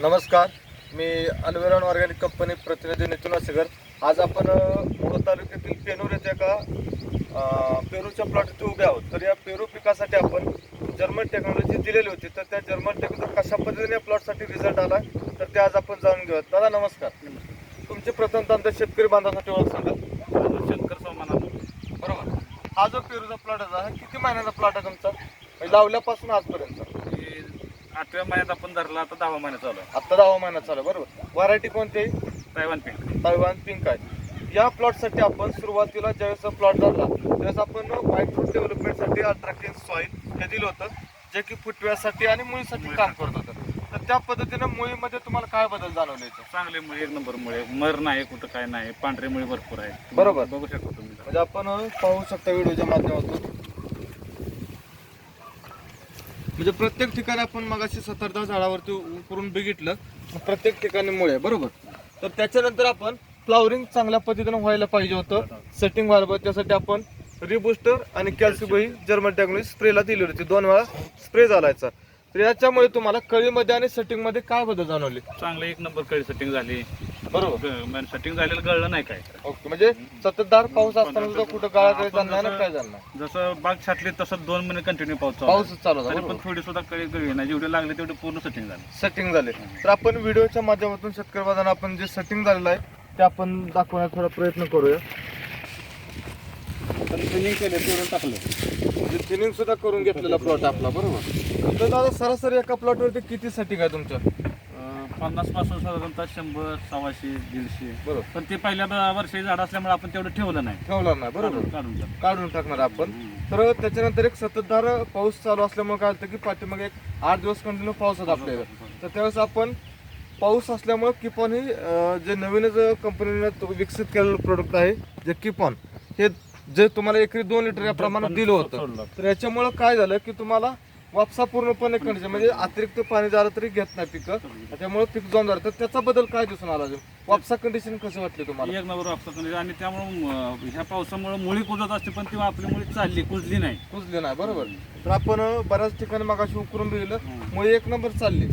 नमस्कार मी अल्वेरॉन organic company प्रतिनिधी नितीन वासेकर. आज आपण मोहोळ तालुक्यातील पेनूर येथे एका पेरूच्या प्लॉट इथे उभे आहोत. तर या पेरू पिकासाठी आपण जर्मन टेक्नॉलॉजी दिलेली होती. तर त्या जर्मन टेक्नॉलॉजी कशा पद्धतीने या प्लॉटसाठी रिझल्ट आला? ते आज आपण जाणून घेऊयात. दादा नमस्कार. तुमचे प्रथमतः आमच्या शेतकरी बांधवासाठी ओळख सांगा. शंकर सोमाना बरोबर. हा जो पेरूचा प्लॉट आहे हा किती महिन्याचा प्लॉट आहे तुमचा? म्हणजे लावल्यापासून आजपर्यंत. आठव्या महिन्यात आपण धरला आता दहावा महिना चालू आहे. आत्ता दहा महिन्यात चालू आहे बरोबर. व्हरायटी कोणती? आहे तैवान पिंक तैवान पिंक आहे. या प्लॉटसाठी आपण सुरुवातीला ज्यावेळेस प्लॉट झाला त्यावेळेस आपण व्हाईट फ्रूट डेव्हलपमेंटसाठी अट्रॅक्टिव्ह सॉईल हे दिलं होतं जे की फुटव्यासाठी आणि मुळीसाठी. काम करत होतं. तर त्या पद्धतीने मुळीमध्ये तुम्हाला काय बदल जाणवले? चांगले मुळे एक नंबर मुळे मर नाही कुठं काय नाही. पांढरे मुळे भरपूर आहे. बरोबर. बघू शकतो तुम्ही. म्हणजे आपण पाहू शकता व्हिडिओच्या माध्यमातून. म्हणजे प्रत्येक ठिकाणी आपण मगाशी सतरदहा झाडावरती उ- करून बघितलं प्रत्येक ठिकाणी मुळे बरोबर? तर त्याच्यानंतर आपण फ्लावरिंग चांगल्या पद्धतीने व्हायला पाहिजे होतं. सेटिंग व्हायला पाहिजे. त्यासाठी आपण रिबुस्टर आणि कॅल्सिबो ही जर्मन टेक्नॉलॉजी स्प्रेला दिली होती. दोन वेळा स्प्रे झालायचा. तर याच्यामुळे तुम्हाला कळीमध्ये आणि सेटिंगमध्ये काय बदल जाणवले? चांगलं एक नंबर कळी सेटिंग झाली. बरोबर. सेटिंग झालेलं कळलं नाही काय. ओके म्हणजे सततधार पाऊस असताना सुद्धा कुठं गाळा काही जाणार नाही काय जाणार जसं बाग छाटली तसं दोन महिने कंटिन्यू पाऊस चालू. पाऊसच चालू तरी बरोबर. पण थोडी सुद्धा कळी गळी नाही. जेवढे लागले तेवढे पूर्ण सेटिंग झालं. सेटिंग झाले. तर आपण व्हिडिओच्या माध्यमातून शेतकरी बांधवांना आपण जे सेटिंग झालेलं आहे ते आपण दाखवण्याचा थोडा प्रयत्न करूया. ट्रेनिंग केले तोडून टाकलं. म्हणजे थिनिंग सुद्धा करून घेतलेला प्लॉट आपला बरोबर? तर दादा सरासरी एका प्लॉटवरती किती सेटिंग आहे तुमच्या? पन्नासपासून साधारणतः शंभर सव्वाशे दीडशे. बरोबर. पण ते पहिल्या वर्षी झाड असल्यामुळे आपण तेवढं ठेवलं नाही. ठेवणार नाही बरोबर. काढून- काढून टाकणार आपण. तर त्याच्यानंतर एक सततधार पाऊस चालू असल्यामुळे काय होतं की पाठीमागे एक आठ दिवस कंटिन्यू पाऊस होता आपल्याला तर त्यावेळेस आपण पाऊस असल्यामुळे किपॉन ही जे नवीनच कंपनीने विकसित केलेलं प्रोडक्ट आहे जे किपॉन हे जे तुम्हाला एकरी दोन लिटर या प्रमाणात दिलं होतं. तर याच्यामुळं काय झालं की तुम्हाला वापसा पूर्णपणे कंडिशन म्हणजे अतिरिक्त पाणी झालं तरी घेत नाही पिकं. त्यामुळे पीक जाऊन झालं. तर त्याचा बदल काय दिसून आला वापसा कंडिशन कशी वाटली तुम्हाला? एक नंबर वापसा आणि त्यामुळे ह्या पावसामुळे मुळी कुजत असते पण ती आपली मुळी चालली कुजली नाही. कुजले नाही बरोबर. तर आपण बऱ्याच ठिकाणी मागाशी उकरून बघितलं मुळे एक नंबर चालली.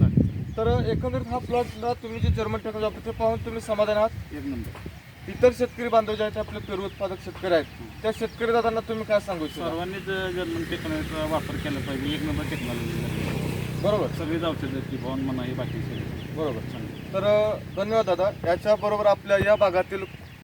तर एकंदरीत हा प्लॉटला तुम्ही जे जर्मन टेक्नॉलॉजी पाहून तुम्ही समाधान आहात? एक नंबर. इतर शेतकरी बांधव जे आहेत आपले पेरू उत्पादक शेतकरी आहेत. त्या शेतकरी दादांना तुम्ही काय सांगू इच्छिता? सर्वांनीच जर्मन टेक्नॉलॉजीचा वापर केला पाहिजे. एक नंबर टेक्नॉलॉजी बरोबर. सगळीच औषधं की भवन म्हणा हे बाकी सगळे. बरोबर. चांगले. तर धन्यवाद दादा. याच्याबरोबर आपल्या या भागातील